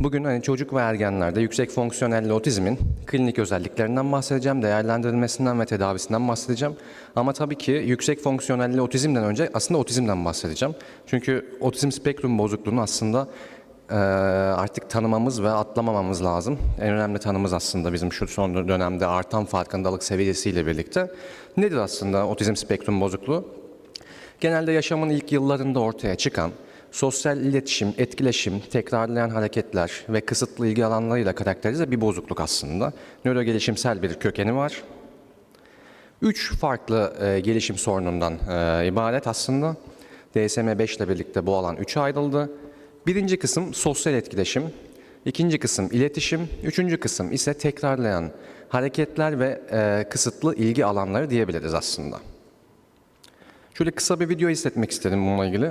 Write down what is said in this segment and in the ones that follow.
Bugün hani çocuk ve ergenlerde yüksek fonksiyonelli otizmin klinik özelliklerinden bahsedeceğim, değerlendirilmesinden ve tedavisinden bahsedeceğim. Ama tabii ki yüksek fonksiyonelli otizmden önce aslında otizmden bahsedeceğim. Çünkü otizm spektrum bozukluğunu aslında artık tanımamız ve atlamamamız lazım. En önemli tanımız aslında bizim şu son dönemde artan farkındalık seviyesiyle birlikte. Nedir aslında otizm spektrum bozukluğu? Genelde yaşamın ilk yıllarında ortaya çıkan sosyal iletişim, etkileşim, tekrarlayan hareketler ve kısıtlı ilgi alanlarıyla karakterize bir bozukluk aslında. Nörogelişimsel bir kökeni var. Üç farklı e, gelişim sorunundan e, ibaret aslında. DSM-5 ile birlikte bu alan üçe ayrıldı. Birinci kısım sosyal etkileşim, ikinci kısım iletişim, üçüncü kısım ise tekrarlayan hareketler ve e, kısıtlı ilgi alanları diyebiliriz aslında. Şöyle kısa bir video izletmek istedim bununla ilgili.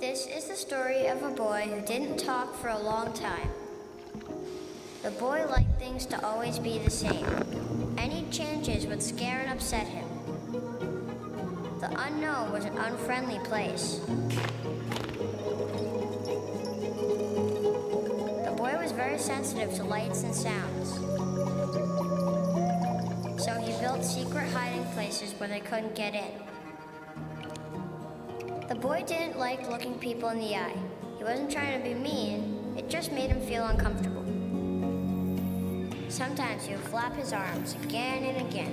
This is the story of a boy who didn't talk for a long time. The boy liked things to always be the same. Any changes would scare and upset him. The unknown was an unfriendly place. The boy was very sensitive to lights and sounds. So he built secret hiding places where they couldn't get in. The boy didn't like looking people in the eye. He wasn't trying to be mean, it just made him feel uncomfortable. Sometimes he would flap his arms again and again.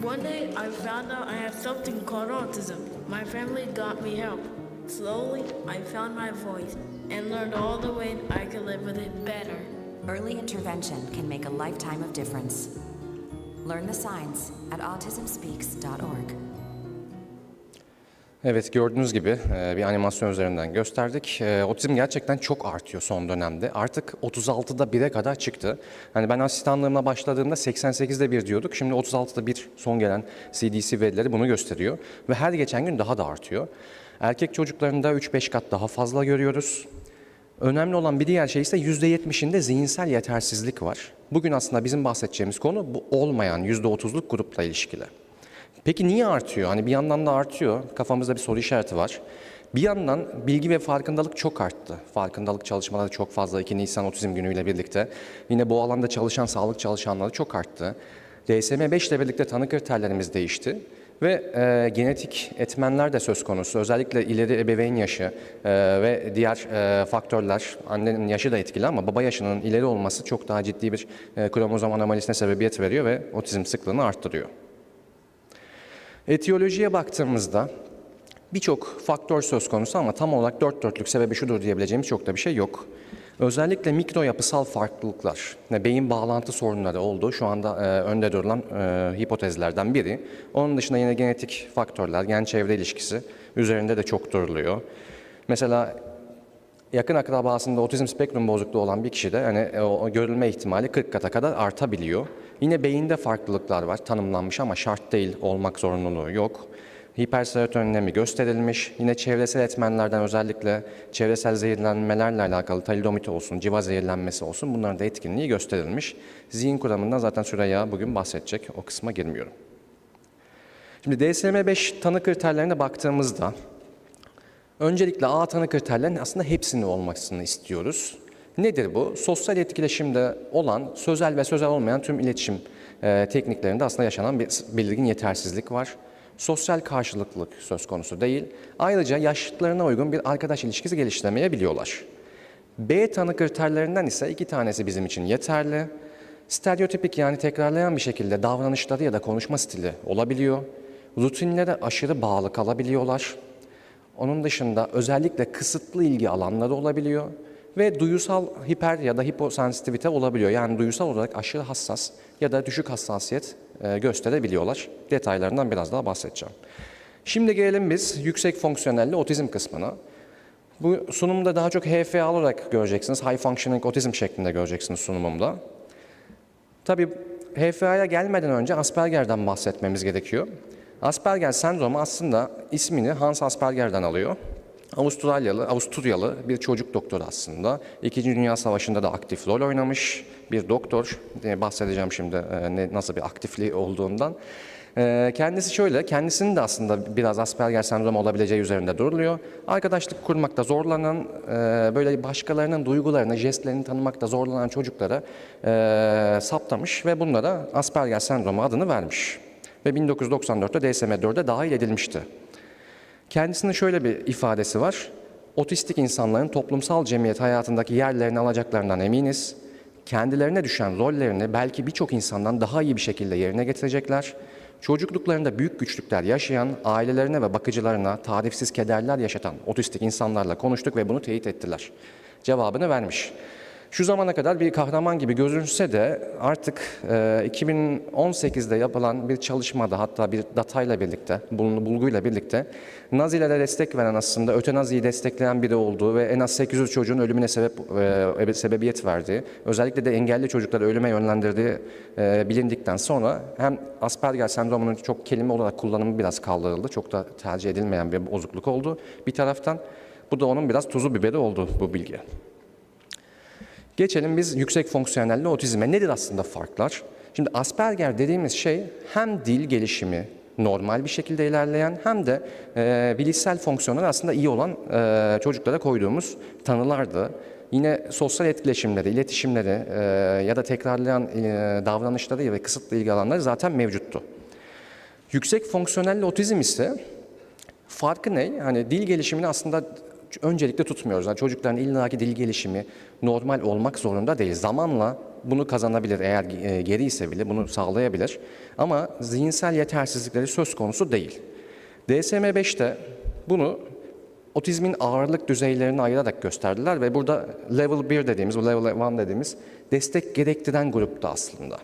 One day I found out I have something called autism. My family got me help. Slowly, I found my voice and learned all the ways I could live with it better. Early intervention can make a lifetime of difference. Learn the signs at autismspeaks.org. Evet gördüğünüz gibi e, bir animasyon üzerinden gösterdik. E, Otizm gerçekten çok artıyor son dönemde. Artık 36'da 1'e kadar çıktı. Hani ben asistanlığıma başladığımda 88'de 1 diyorduk. Şimdi 36'da 1 son gelen CDC verileri bunu gösteriyor. Ve her geçen gün daha da artıyor. Erkek çocuklarında 3-5 kat daha fazla görüyoruz. Önemli olan bir diğer şey ise %70'inde zihinsel yetersizlik var. Bugün aslında bizim bahsedeceğimiz konu bu olmayan %30'luk grupla ilişkili. Peki niye artıyor? Hani bir yandan da artıyor. Kafamızda bir soru işareti var. Bir yandan bilgi ve farkındalık çok arttı. Farkındalık çalışmaları çok fazla 2 Nisan Otizm Günü'yle birlikte. Yine bu alanda çalışan sağlık çalışanları çok arttı. DSM-5 ile birlikte tanı kriterlerimiz değişti. Ve e, genetik etmenler de söz konusu. Özellikle ileri ebeveyn yaşı e, ve diğer e, faktörler, annenin yaşı da etkili ama baba yaşının ileri olması çok daha ciddi bir e, kromozom anomalisine sebebiyet veriyor ve otizm sıklığını arttırıyor. Etiyolojiye baktığımızda birçok faktör söz konusu ama tam olarak dört dörtlük sebebi şudur diyebileceğimiz çok da bir şey yok. Özellikle mikro yapısal farklılıklar, beyin bağlantı sorunları olduğu şu anda e, önde durulan e, hipotezlerden biri. Onun dışında yine genetik faktörler, gen çevre ilişkisi üzerinde de çok duruluyor. Mesela yakın akrabasında otizm spektrum bozukluğu olan bir kişide hani o görülme ihtimali 40 kata kadar artabiliyor. Yine beyinde farklılıklar var tanımlanmış ama şart değil olmak zorunluluğu yok. Hiperserotoninemi gösterilmiş. Yine çevresel etmenlerden özellikle çevresel zehirlenmelerle alakalı talidomit olsun, civa zehirlenmesi olsun bunların da etkinliği gösterilmiş. Zihin kuramından zaten Süreyya bugün bahsedecek. O kısma girmiyorum. Şimdi DSM-5 tanı kriterlerine baktığımızda Öncelikle A tanı kriterlerinin aslında hepsini olmasını istiyoruz. Nedir bu? Sosyal etkileşimde olan sözel ve sözel olmayan tüm iletişim e, tekniklerinde aslında yaşanan bir belirgin yetersizlik var. Sosyal karşılıklılık söz konusu değil. Ayrıca yaşıtlarına uygun bir arkadaş ilişkisi geliştiremeyebiliyorlar. B tanı kriterlerinden ise iki tanesi bizim için yeterli. Stereotipik yani tekrarlayan bir şekilde davranışları ya da konuşma stili olabiliyor. Rutinlere aşırı bağlı kalabiliyorlar. Onun dışında özellikle kısıtlı ilgi alanları olabiliyor ve duyusal hiper ya da hiposensitivite olabiliyor. Yani duyusal olarak aşırı hassas ya da düşük hassasiyet gösterebiliyorlar. Detaylarından biraz daha bahsedeceğim. Şimdi gelelim biz yüksek fonksiyonelli otizm kısmına. Bu sunumda daha çok HFA olarak göreceksiniz. High Functioning Autism şeklinde göreceksiniz sunumumda. Tabii HFA'ya gelmeden önce Asperger'den bahsetmemiz gerekiyor. Asperger sendromu aslında ismini Hans Asperger'den alıyor. Avustralyalı, Avusturyalı bir çocuk doktor aslında. İkinci Dünya Savaşı'nda da aktif rol oynamış bir doktor. Ee, Bahsedeceğim şimdi e, nasıl bir aktifliği olduğundan. Ee, Kendisi şöyle, kendisinin de aslında biraz Asperger sendromu olabileceği üzerinde duruluyor. Arkadaşlık kurmakta zorlanan, e, böyle başkalarının duygularını, jestlerini tanımakta zorlanan çocuklara e, saptamış ve bunlara Asperger sendromu adını vermiş. Ve 1994'te DSM-4'e dahil edilmişti. Kendisinin şöyle bir ifadesi var. Otistik insanların toplumsal cemiyet hayatındaki yerlerini alacaklarından eminiz. Kendilerine düşen rollerini belki birçok insandan daha iyi bir şekilde yerine getirecekler. Çocukluklarında büyük güçlükler yaşayan, ailelerine ve bakıcılarına tarifsiz kederler yaşatan otistik insanlarla konuştuk ve bunu teyit ettiler. Cevabını vermiş. Şu zamana kadar bir kahraman gibi gözünse de artık e, 2018'de yapılan bir çalışmada hatta bir datayla birlikte, bul- bulguyla birlikte Nazilere destek veren aslında ötenaziyi destekleyen biri olduğu ve en az 800 çocuğun ölümüne sebep e, sebebiyet verdiği, özellikle de engelli çocukları ölüme yönlendirdiği e, bilindikten sonra hem Asperger sendromunun çok kelime olarak kullanımı biraz kaldırıldı. Çok da tercih edilmeyen bir bozukluk oldu. Bir taraftan bu da onun biraz tuzu biberi oldu bu bilgi. Geçelim biz yüksek fonksiyonelli otizme. Nedir aslında farklar? Şimdi Asperger dediğimiz şey hem dil gelişimi normal bir şekilde ilerleyen hem de e, bilişsel fonksiyonları aslında iyi olan e, çocuklara koyduğumuz tanılardı. Yine sosyal etkileşimleri, iletişimleri e, ya da tekrarlayan e, davranışları ve kısıtlı ilgi alanları zaten mevcuttu. Yüksek fonksiyonelli otizm ise Farkı ne? Hani dil gelişimini aslında öncelikle tutmuyoruz. Yani çocukların illaki dil gelişimi normal olmak zorunda değil. Zamanla bunu kazanabilir eğer e, geri ise bile bunu sağlayabilir. Ama zihinsel yetersizlikleri söz konusu değil. DSM-5'te bunu otizmin ağırlık düzeylerini ayırarak gösterdiler ve burada level 1 dediğimiz, bu level 1 dediğimiz destek gerektiren grupta aslında.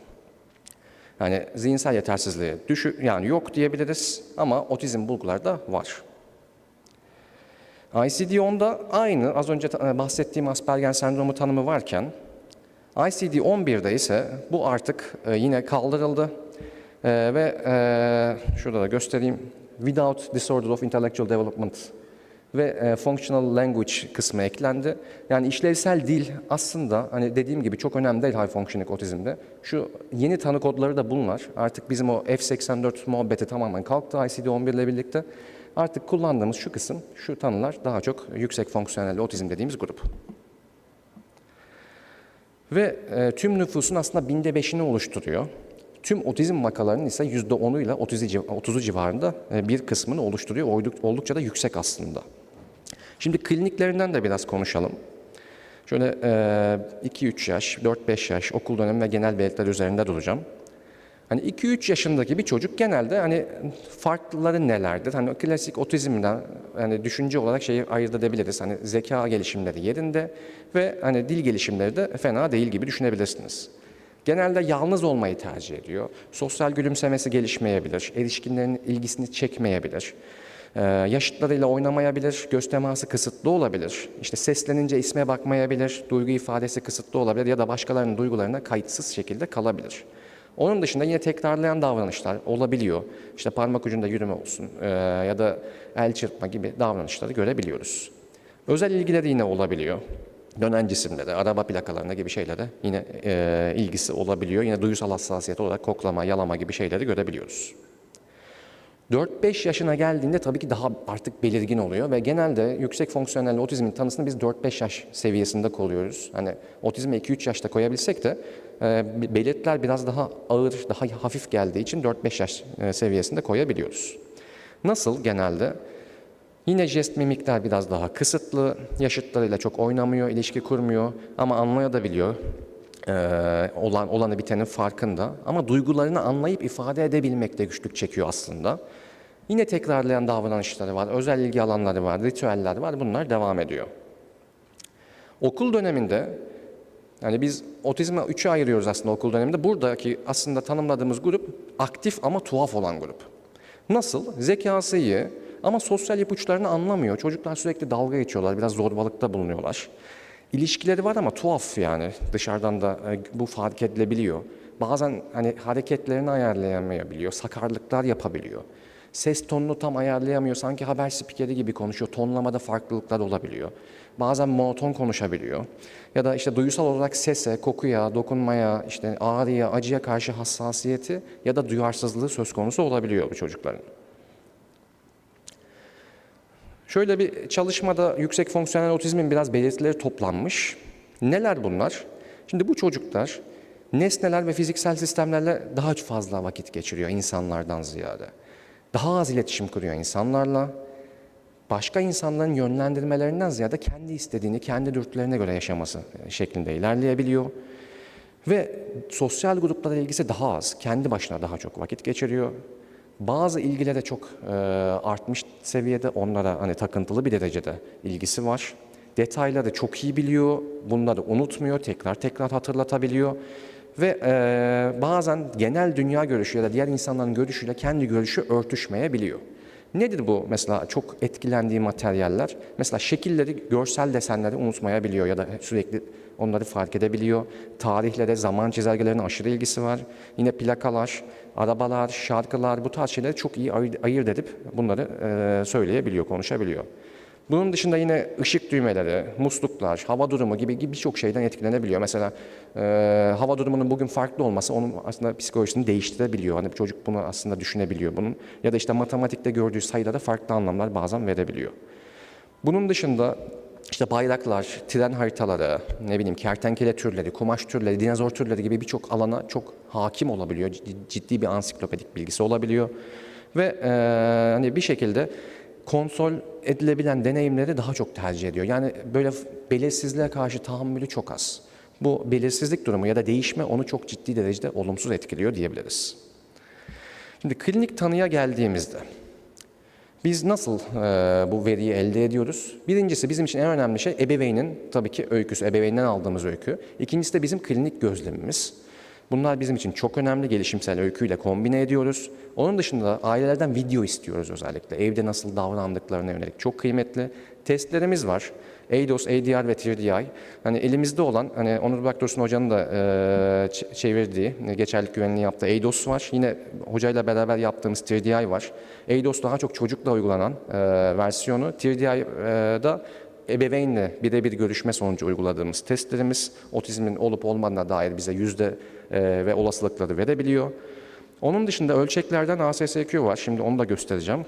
Yani zihinsel yetersizliği düşü yani yok diyebiliriz ama otizm bulguları da var. ICD-10'da aynı az önce ta- bahsettiğim Asperger sendromu tanımı varken ICD-11'de ise bu artık e, yine kaldırıldı E, ve e, şurada da göstereyim Without Disorder of Intellectual Development ve e, Functional Language kısmı eklendi. Yani işlevsel dil aslında hani dediğim gibi çok önemli değil high functioning otizmde. Şu yeni tanı kodları da bunlar. Artık bizim o F84 muhabbeti tamamen kalktı ICD-11 ile birlikte. Artık kullandığımız şu kısım, şu tanılar daha çok yüksek fonksiyonel otizm dediğimiz grup. Ve e, tüm nüfusun aslında binde beşini oluşturuyor. Tüm otizm vakalarının ise yüzde onuyla 30'u civarında e, bir kısmını oluşturuyor. Olduk- Oldukça da yüksek aslında. Şimdi kliniklerinden de biraz konuşalım. Şöyle 2-3 yaş, 4-5 yaş okul dönemi ve genel belirtiler üzerinde duracağım. Hani 2-3 yaşındaki bir çocuk genelde hani farklıları nelerdir? Hani klasik otizmden hani düşünce olarak şeyi ayırt edebiliriz. Hani zeka gelişimleri yerinde ve hani dil gelişimleri de fena değil gibi düşünebilirsiniz. Genelde yalnız olmayı tercih ediyor. Sosyal gülümsemesi gelişmeyebilir. Erişkinlerin ilgisini çekmeyebilir. Ee, yaşıtlarıyla oynamayabilir, göz teması kısıtlı olabilir. İşte seslenince isme bakmayabilir, duygu ifadesi kısıtlı olabilir ya da başkalarının duygularına kayıtsız şekilde kalabilir. Onun dışında yine tekrarlayan davranışlar olabiliyor. İşte parmak ucunda yürüme olsun e, ya da el çırpma gibi davranışları görebiliyoruz. Özel ilgileri yine olabiliyor. Dönen cisimlere, araba plakalarına gibi şeylere yine e, ilgisi olabiliyor. Yine duyusal hassasiyet olarak koklama, yalama gibi şeyleri görebiliyoruz. 4-5 yaşına geldiğinde tabii ki daha artık belirgin oluyor ve genelde yüksek fonksiyonel otizmin tanısını biz 4-5 yaş seviyesinde koyuyoruz. Hani otizme 2-3 yaşta koyabilsek de e, belirtiler biraz daha ağır, daha hafif geldiği için 4-5 yaş e, seviyesinde koyabiliyoruz. Nasıl genelde? Yine jest mimikler biraz daha kısıtlı, yaşıtlarıyla çok oynamıyor, ilişki kurmuyor ama anlayabiliyor. Ee, olan olanı bitenin farkında ama duygularını anlayıp ifade edebilmekte güçlük çekiyor aslında. Yine tekrarlayan davranışları var, özel ilgi alanları var, ritüeller var. Bunlar devam ediyor. Okul döneminde yani biz otizme üçe ayırıyoruz aslında okul döneminde. Buradaki aslında tanımladığımız grup aktif ama tuhaf olan grup. Nasıl? Zekası iyi ama sosyal ipuçlarını anlamıyor. Çocuklar sürekli dalga geçiyorlar, biraz zorbalıkta bulunuyorlar. İlişkileri var ama tuhaf yani dışarıdan da e, bu fark edilebiliyor. Bazen hani hareketlerini ayarlayamayabiliyor, sakarlıklar yapabiliyor. Ses tonunu tam ayarlayamıyor. Sanki haber spikeri gibi konuşuyor. Tonlamada farklılıklar olabiliyor. Bazen monoton konuşabiliyor. Ya da işte duysal olarak sese, kokuya, dokunmaya, işte ağrıya, acıya karşı hassasiyeti ya da duyarsızlığı söz konusu olabiliyor bu çocukların. Şöyle bir çalışmada yüksek fonksiyonel otizmin biraz belirtileri toplanmış. Neler bunlar? Şimdi bu çocuklar nesneler ve fiziksel sistemlerle daha fazla vakit geçiriyor insanlardan ziyade. Daha az iletişim kuruyor insanlarla. Başka insanların yönlendirmelerinden ziyade kendi istediğini, kendi dürtülerine göre yaşaması şeklinde ilerleyebiliyor. Ve sosyal gruplara ilgisi daha az. Kendi başına daha çok vakit geçiriyor. Bazı ilgilere çok e, artmış seviyede onlara hani takıntılı bir derecede ilgisi var. Detayları çok iyi biliyor. Bunları unutmuyor. Tekrar tekrar hatırlatabiliyor. Ve e, bazen genel dünya görüşü ya da diğer insanların görüşüyle kendi görüşü örtüşmeyebiliyor. Nedir bu mesela çok etkilendiği materyaller? Mesela şekilleri, görsel desenleri unutmayabiliyor ya da sürekli onları fark edebiliyor. Tarihlere, zaman çizelgelerine aşırı ilgisi var. Yine plakalar, arabalar, şarkılar bu tarz şeyleri çok iyi ayırt edip bunları söyleyebiliyor, konuşabiliyor. Bunun dışında yine ışık düğmeleri, musluklar, hava durumu gibi birçok şeyden etkilenebiliyor. Mesela e, hava durumunun bugün farklı olması onun aslında psikolojisini değiştirebiliyor. Hani çocuk bunu aslında düşünebiliyor bunun. Ya da işte matematikte gördüğü sayılara farklı anlamlar bazen verebiliyor. Bunun dışında işte bayraklar, tren haritaları, ne bileyim kertenkele türleri, kumaş türleri, dinozor türleri gibi birçok alana çok hakim olabiliyor. Ciddi bir ansiklopedik bilgisi olabiliyor. Ve e, hani bir şekilde kontrol edilebilen deneyimleri daha çok tercih ediyor. Yani böyle belirsizliğe karşı tahammülü çok az. Bu belirsizlik durumu ya da değişme onu çok ciddi derecede olumsuz etkiliyor diyebiliriz. Şimdi klinik tanıya geldiğimizde biz nasıl e, bu veriyi elde ediyoruz? Birincisi bizim için en önemli şey ebeveynin tabii ki öyküsü, ebeveynden aldığımız öykü. İkincisi de bizim klinik gözlemimiz. Bunlar bizim için çok önemli gelişimsel öyküyle kombine ediyoruz. Onun dışında da ailelerden video istiyoruz özellikle. Evde nasıl davrandıklarına yönelik çok kıymetli. Testlerimiz var. ADOS, ADR ve TRDI. Hani elimizde olan, hani Onur Baktursun Hoca'nın da e, çevirdiği, e, geçerlilik güvenliği yaptığı ADOS var. Yine hocayla beraber yaptığımız TRDI var. ADOS daha çok çocukla uygulanan e, versiyonu. TRDI'da ebeveynle birebir görüşme sonucu uyguladığımız testlerimiz otizmin olup olmadığına dair bize yüzde e, ve olasılıkları verebiliyor. Onun dışında ölçeklerden ASSQ var. Şimdi onu da göstereceğim.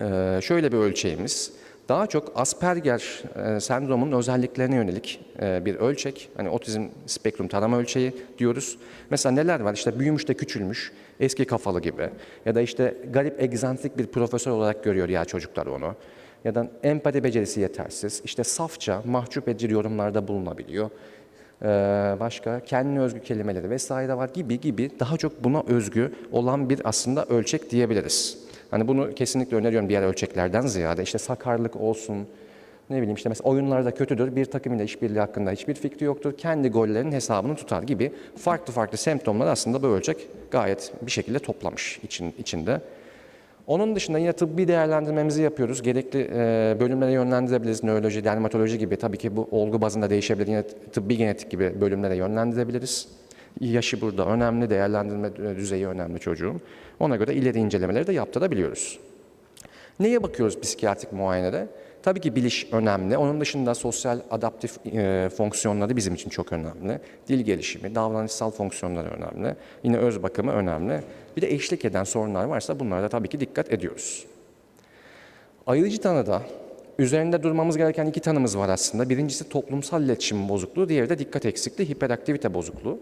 E, şöyle bir ölçeğimiz. Daha çok Asperger e, sendromunun özelliklerine yönelik e, bir ölçek. Hani otizm spektrum tarama ölçeği diyoruz. Mesela neler var? İşte büyümüş de küçülmüş, eski kafalı gibi. Ya da işte garip egzantrik bir profesör olarak görüyor ya çocuklar onu. Ya da empati becerisi yetersiz. İşte safça, mahcup edici yorumlarda bulunabiliyor. Ee, başka kendine özgü kelimeleri vesaire var gibi gibi daha çok buna özgü olan bir aslında ölçek diyebiliriz. Hani bunu kesinlikle öneriyorum diğer ölçeklerden ziyade. İşte sakarlık olsun, ne bileyim işte mesela oyunlarda kötüdür, bir takım ile işbirliği hakkında hiçbir fikri yoktur, kendi gollerinin hesabını tutar gibi farklı farklı semptomlar aslında bu ölçek gayet bir şekilde toplamış için, içinde. Onun dışında yine tıbbi değerlendirmemizi yapıyoruz. Gerekli e, bölümlere yönlendirebiliriz. Nöroloji, dermatoloji gibi tabii ki bu olgu bazında değişebilir. Yine tıbbi genetik gibi bölümlere yönlendirebiliriz. Yaşı burada önemli, değerlendirme düzeyi önemli çocuğun. Ona göre ileri incelemeleri de yaptırabiliyoruz. Neye bakıyoruz psikiyatrik muayenede? Tabii ki biliş önemli. Onun dışında sosyal adaptif e, fonksiyonları bizim için çok önemli. Dil gelişimi, davranışsal fonksiyonları önemli. Yine öz bakımı önemli. Bir de eşlik eden sorunlar varsa bunlara da tabii ki dikkat ediyoruz. Ayırıcı tanıda üzerinde durmamız gereken iki tanımız var aslında. Birincisi toplumsal iletişim bozukluğu, diğeri de dikkat eksikliği, hiperaktivite bozukluğu.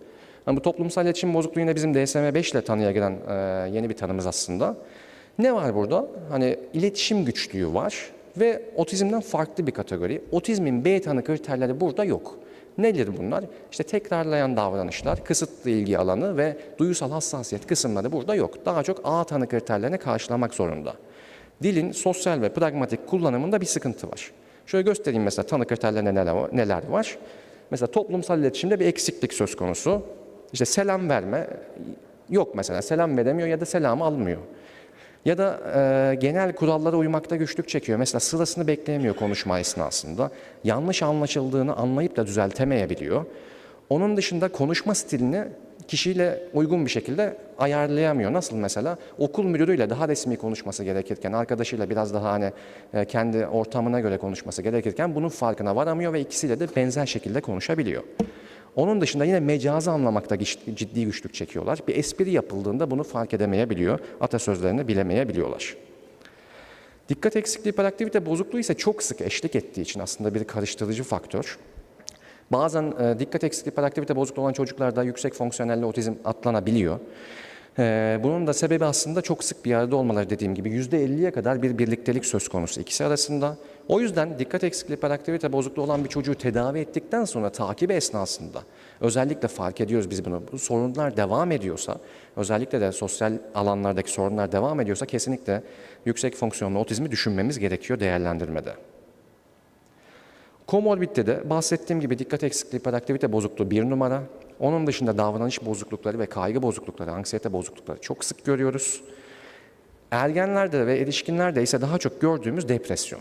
Yani bu toplumsal iletişim bozukluğu yine bizim DSM-5 ile tanıya giren e, yeni bir tanımız aslında. Ne var burada? Hani iletişim güçlüğü var ve otizmden farklı bir kategori. Otizmin B tanı kriterleri burada yok. Nedir bunlar? İşte tekrarlayan davranışlar, kısıtlı ilgi alanı ve duyusal hassasiyet kısımları burada yok. Daha çok A tanı kriterlerini karşılamak zorunda. Dilin sosyal ve pragmatik kullanımında bir sıkıntı var. Şöyle göstereyim mesela tanı kriterlerinde neler var. Mesela toplumsal iletişimde bir eksiklik söz konusu. İşte selam verme yok mesela. Selam veremiyor ya da selamı almıyor. Ya da e, genel kurallara uymakta güçlük çekiyor. Mesela sırasını bekleyemiyor konuşma esnasında. Yanlış anlaşıldığını anlayıp da düzeltemeyebiliyor. Onun dışında konuşma stilini kişiyle uygun bir şekilde ayarlayamıyor. Nasıl mesela okul müdürüyle daha resmi konuşması gerekirken, arkadaşıyla biraz daha hani e, kendi ortamına göre konuşması gerekirken bunun farkına varamıyor ve ikisiyle de benzer şekilde konuşabiliyor. Onun dışında yine mecazı anlamakta ciddi güçlük çekiyorlar. Bir espri yapıldığında bunu fark edemeyebiliyor, atasözlerini bilemeyebiliyorlar. Dikkat eksikliği hiperaktivite bozukluğu ise çok sık eşlik ettiği için aslında bir karıştırıcı faktör. Bazen e, dikkat eksikliği hiperaktivite bozukluğu olan çocuklarda yüksek fonksiyonelli otizm atlanabiliyor. E, bunun da sebebi aslında çok sık bir arada olmaları dediğim gibi %50'ye kadar bir birliktelik söz konusu ikisi arasında. O yüzden dikkat eksikliği hiperaktivite bozukluğu olan bir çocuğu tedavi ettikten sonra takibi esnasında özellikle fark ediyoruz biz bunu. Bu sorunlar devam ediyorsa, özellikle de sosyal alanlardaki sorunlar devam ediyorsa kesinlikle yüksek fonksiyonlu otizmi düşünmemiz gerekiyor değerlendirmede. Komorbitte de bahsettiğim gibi dikkat eksikliği, hiperaktivite bozukluğu bir numara. Onun dışında davranış bozuklukları ve kaygı bozuklukları, anksiyete bozuklukları çok sık görüyoruz. Ergenlerde ve erişkinlerde ise daha çok gördüğümüz depresyon.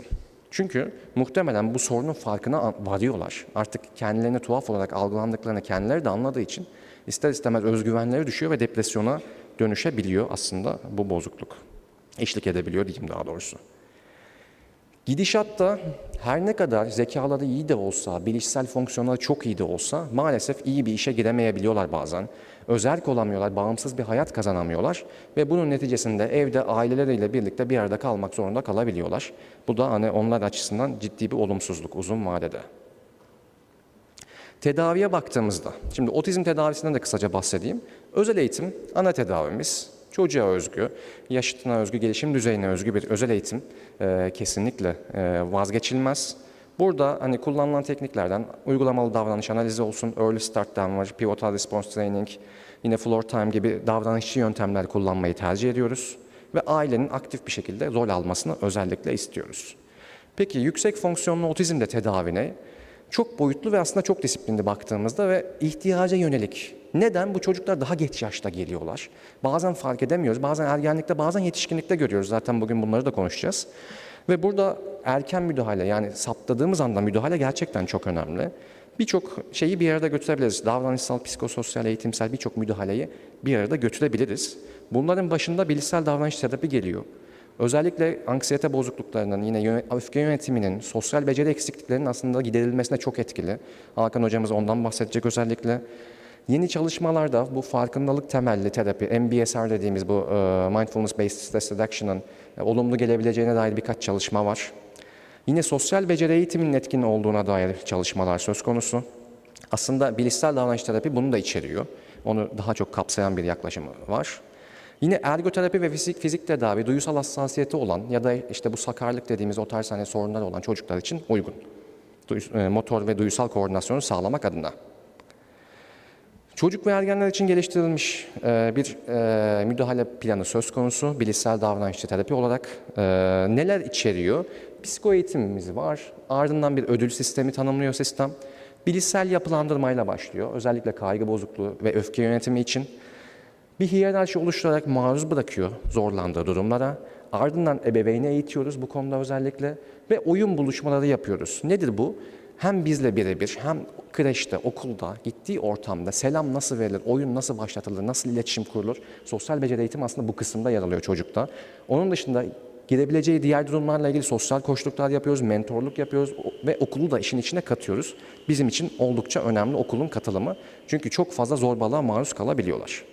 Çünkü muhtemelen bu sorunun farkına varıyorlar. Artık kendilerini tuhaf olarak algılandıklarını kendileri de anladığı için ister istemez özgüvenleri düşüyor ve depresyona dönüşebiliyor aslında bu bozukluk. Eşlik edebiliyor diyeyim daha doğrusu. Gidişatta her ne kadar zekaları iyi de olsa, bilişsel fonksiyonları çok iyi de olsa maalesef iyi bir işe giremeyebiliyorlar bazen. Özerk olamıyorlar, bağımsız bir hayat kazanamıyorlar ve bunun neticesinde evde aileleriyle birlikte bir arada kalmak zorunda kalabiliyorlar. Bu da hani onlar açısından ciddi bir olumsuzluk uzun vadede. Tedaviye baktığımızda, şimdi otizm tedavisinden de kısaca bahsedeyim. Özel eğitim ana tedavimiz. Çocuğa özgü, yaşıtına özgü, gelişim düzeyine özgü bir özel eğitim e, kesinlikle e, vazgeçilmez. Burada hani kullanılan tekniklerden uygulamalı davranış analizi olsun, early start damage, pivotal response training, yine floor time gibi davranışçı yöntemler kullanmayı tercih ediyoruz. Ve ailenin aktif bir şekilde rol almasını özellikle istiyoruz. Peki yüksek fonksiyonlu otizmde tedavi ne? Çok boyutlu ve aslında çok disiplinli baktığımızda ve ihtiyaca yönelik. Neden? Bu çocuklar daha geç yaşta geliyorlar. Bazen fark edemiyoruz, bazen ergenlikte, bazen yetişkinlikte görüyoruz. Zaten bugün bunları da konuşacağız. Ve burada erken müdahale yani saptadığımız anda müdahale gerçekten çok önemli. Birçok şeyi bir arada götürebiliriz. Davranışsal, psikososyal, eğitimsel birçok müdahaleyi bir arada götürebiliriz. Bunların başında bilişsel davranış terapi geliyor. Özellikle anksiyete bozukluklarının, yine öfke yönetiminin, sosyal beceri eksikliklerinin aslında giderilmesine çok etkili. Hakan hocamız ondan bahsedecek özellikle. Yeni çalışmalarda bu farkındalık temelli terapi, MBSR dediğimiz bu e, Mindfulness Based Stress Reduction'ın e, olumlu gelebileceğine dair birkaç çalışma var. Yine sosyal beceri eğitiminin etkin olduğuna dair çalışmalar söz konusu. Aslında bilişsel davranış terapi bunu da içeriyor. Onu daha çok kapsayan bir yaklaşımı var. Yine ergoterapi ve fizik, fizik tedavi duyusal hassasiyeti olan ya da işte bu sakarlık dediğimiz o tarz hani sorunlar olan çocuklar için uygun. E, motor ve duyusal koordinasyonu sağlamak adına. Çocuk ve ergenler için geliştirilmiş e, bir e, müdahale planı söz konusu bilişsel davranışçı terapi olarak. E, neler içeriyor? Psiko eğitimimiz var. Ardından bir ödül sistemi tanımlıyor sistem. Bilişsel yapılandırmayla başlıyor. Özellikle kaygı bozukluğu ve öfke yönetimi için. Bir hiyerarşi oluşturarak maruz bırakıyor zorlandığı durumlara. Ardından ebeveyni eğitiyoruz bu konuda özellikle ve oyun buluşmaları yapıyoruz. Nedir bu? Hem bizle birebir hem kreşte, okulda, gittiği ortamda selam nasıl verilir, oyun nasıl başlatılır, nasıl iletişim kurulur? Sosyal beceri eğitimi aslında bu kısımda yer alıyor çocukta. Onun dışında girebileceği diğer durumlarla ilgili sosyal koçluklar yapıyoruz, mentorluk yapıyoruz ve okulu da işin içine katıyoruz. Bizim için oldukça önemli okulun katılımı. Çünkü çok fazla zorbalığa maruz kalabiliyorlar.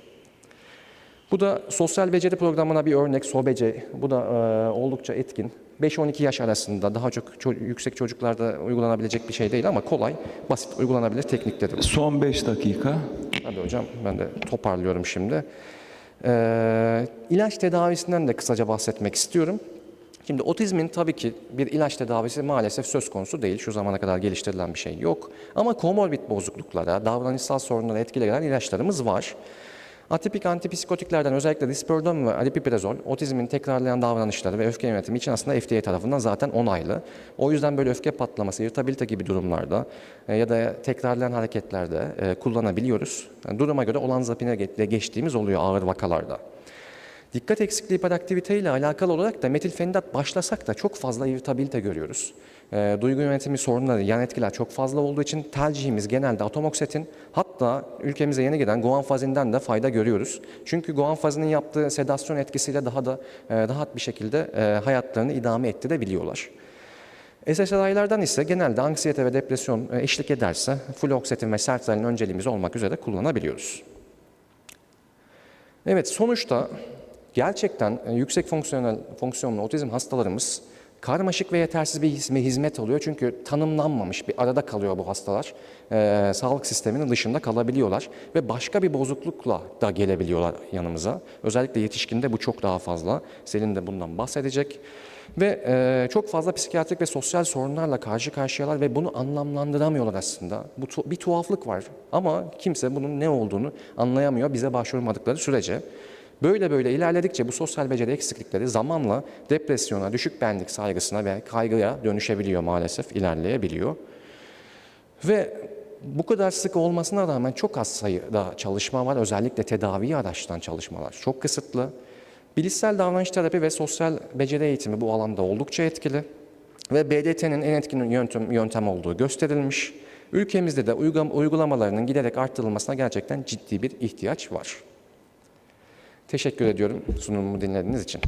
Bu da sosyal beceri programına bir örnek SOBECE. Bu da e, oldukça etkin. 5-12 yaş arasında daha çok ço- yüksek çocuklarda uygulanabilecek bir şey değil ama kolay, basit uygulanabilir teknikleri. Son 5 dakika. Hadi hocam ben de toparlıyorum şimdi. Ee, ilaç tedavisinden de kısaca bahsetmek istiyorum. Şimdi otizmin tabii ki bir ilaç tedavisi maalesef söz konusu değil. Şu zamana kadar geliştirilen bir şey yok. Ama komorbid bozukluklara, davranışsal sorunlara etkili gelen ilaçlarımız var. Atipik antipsikotiklerden özellikle risperidon ve aripiprazol otizmin tekrarlayan davranışları ve öfke yönetimi için aslında FDA tarafından zaten onaylı. O yüzden böyle öfke patlaması, irritabilite gibi durumlarda e, ya da tekrarlayan hareketlerde e, kullanabiliyoruz. Yani duruma göre olanzapine ge- de geçtiğimiz oluyor ağır vakalarda. Dikkat eksikliği hiperaktivite ile alakalı olarak da metilfenidat başlasak da çok fazla irritabilite görüyoruz. E, duygu yönetimi sorunları, yan etkiler çok fazla olduğu için tercihimiz genelde atomoksetin hatta ülkemize yeni gelen guanfazinden de fayda görüyoruz. Çünkü guanfazinin yaptığı sedasyon etkisiyle daha da e, rahat bir şekilde e, hayatlarını idame ettirebiliyorlar. SSRI'lardan ise genelde anksiyete ve depresyon e, eşlik ederse fluoksetin ve sertralin önceliğimiz olmak üzere kullanabiliyoruz. Evet sonuçta gerçekten e, yüksek fonksiyonel fonksiyonlu otizm hastalarımız karmaşık ve yetersiz bir hizme- hizmet alıyor. Çünkü tanımlanmamış bir arada kalıyor bu hastalar. Ee, sağlık sisteminin dışında kalabiliyorlar ve başka bir bozuklukla da gelebiliyorlar yanımıza. Özellikle yetişkinde bu çok daha fazla. Selin de bundan bahsedecek. Ve e, çok fazla psikiyatrik ve sosyal sorunlarla karşı karşıyalar ve bunu anlamlandıramıyorlar aslında. Bu tu- bir tuhaflık var ama kimse bunun ne olduğunu anlayamıyor bize başvurmadıkları sürece. Böyle böyle ilerledikçe bu sosyal beceri eksiklikleri zamanla depresyona, düşük benlik saygısına ve kaygıya dönüşebiliyor maalesef, ilerleyebiliyor. Ve bu kadar sık olmasına rağmen çok az sayıda çalışma var. Özellikle tedaviyi araçtan çalışmalar çok kısıtlı. Bilişsel davranış terapi ve sosyal beceri eğitimi bu alanda oldukça etkili. Ve BDT'nin en etkin yöntem, yöntem olduğu gösterilmiş. Ülkemizde de uygulama- uygulamalarının giderek arttırılmasına gerçekten ciddi bir ihtiyaç var. Teşekkür ediyorum sunumumu dinlediğiniz için.